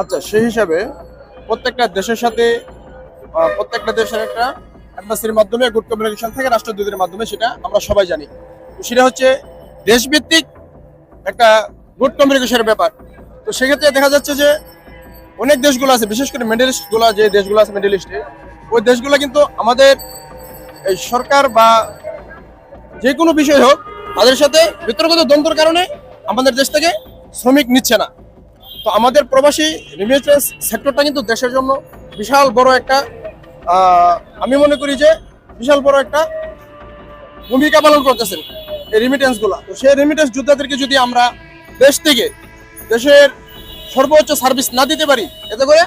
আচ্ছা সেই হিসাবে প্রত্যেকটা দেশের সাথে প্রত্যেকটা দেশের একটা অ্যাম্বাসির মাধ্যমে গুড কমিউনিকেশন থেকে, রাষ্ট্রদূতের মাধ্যমে, সেটা আমরা সবাই জানি। সেটা হচ্ছে দেশভিত্তিক একটা গুড কমিউনিকেশনের ব্যাপার। তো সেক্ষেত্রে দেখা যাচ্ছে যে অনেক দেশগুলো আছে, বিশেষ করে মিডল ইস্টগুলো, যে দেশগুলো আছে মিডল ইস্টে ওই দেশগুলো কিন্তু আমাদের এই সরকার বা যে কোনো বিষয় হোক, তাদের সাথে বিতর্কিত দ্বন্দ্বের কারণে আমাদের দেশ থেকে শ্রমিক নিচ্ছে না। তো আমাদের প্রবাসী রেমিটেন্স সেক্টরটা কিন্তু দেশের জন্য বিশাল বড় একটা আমি মনে করি যে বিশাল বড় একটা ভূমিকা পালন করতেছেন এই রিমিটেন্সগুলা। তো সেই রিমিটেন্স যোদ্ধাদেরকে যদি আমরা দেশ থেকে দেশের সর্বোচ্চ সার্ভিস না দিতে পারি, এতে করে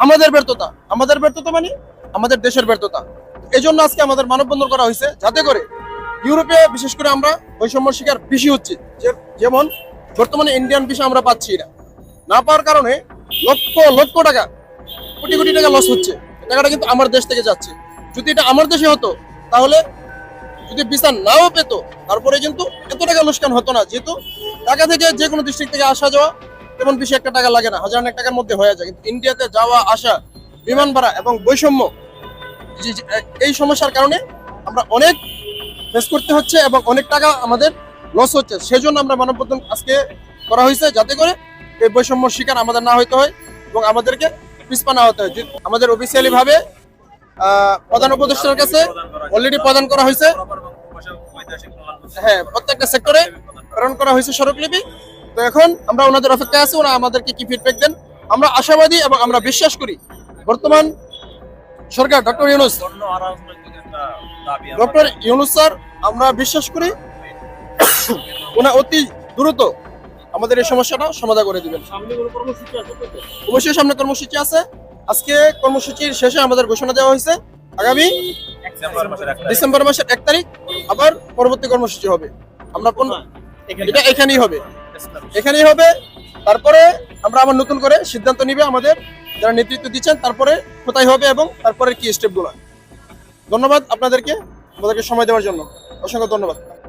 আমাদের ব্যর্থতা আমাদের ব্যর্থতা মানে আমাদের দেশের ব্যর্থতা। এই জন্য আজকে আমাদের মানববন্ধন করা হয়েছে, যাতে করে ইউরোপে বিশেষ করে আমরা বৈষম্য শিকার বেশি হচ্ছে। যেমন বর্তমানে ইন্ডিয়ান ভিসা আমরা পাচ্ছি না। না পাওয়ার কারণে লক্ষ লক্ষ টাকা, কোটি কোটি টাকা লস হচ্ছে। টাকাটা কিন্তু আমার দেশ থেকে যাচ্ছে। যদি এটা আমার দেশে হতো, তাহলে যদি ভিসা নাও পেত, তারপরে কিন্তু এত টাকা লোকসান হতো না। যেহেতু ঢাকা থেকে যে কোনো ডিস্ট্রিক্ট থেকে আসা যাওয়া, তেমন বেশি একটা টাকা লাগে না। হাজার অনেক টাকার মধ্যে হয়ে যায়। কিন্তু ইন্ডিয়াতে যাওয়া, আসা, বিমান ভাড়া এবং বৈষম্য, এই সমস্যার কারণে আমরা অনেক ফেস করতে হচ্ছে এবং অনেক টাকা আমাদের লস হচ্ছে। সেজন্য আমরা মানববন্ধন আজকে করা হয়েছে যাতে করে এই বৈষম্য শিকার আমাদের না হইতে হয় এবং আমাদেরকে পিছপা না হতে হয়। আমাদের অফিসিয়ালি ভাবে প্রধান উপদেষ্টার কাছে অলরেডি প্রদান করা হয়েছে। হ্যাঁ প্রত্যেকটা সেক্টরে প্রেরণ করা হয়েছে স্মারকলিপি। তো এখন আমরা ওনাদের অপেক্ষায় আছি ওরা আমাদেরকে কি ফিডব্যাক দেন? আমরা আশাবাদী এবং আমরা বিশ্বাস করি, বর্তমান সরকার doctor Yunus doctor Yunus sir আমরা বিশ্বাস করি ওনা অতি দ্রুত আমাদের এই সমস্যাটা সমাধান করে দিবেন। অবশ্যই সামনে কর্মসূচি আছে। আজকে কর্মসূচির শেষে আমাদের ঘোষণা দেওয়া হয়েছে। আগামী ডিসেম্বর মাসের এক তারিখ। আবার পরবর্তী কর্মসূচি হবে। আমরা কোন এটা এখানেই হবে। এখানেই হবে। তারপরে আমরা আবার নতুন করে সিদ্ধান্ত নিবে আমাদের। যারা নেতৃত্ব দিচ্ছেন তারপরে কোথায় হবে এবং তারপরে কি স্টেপগুলো ধন্যবাদ আপনাদেরকে আমাদেরকে সময় দেওয়ার জন্য। অসংখ্য ধন্যবাদ।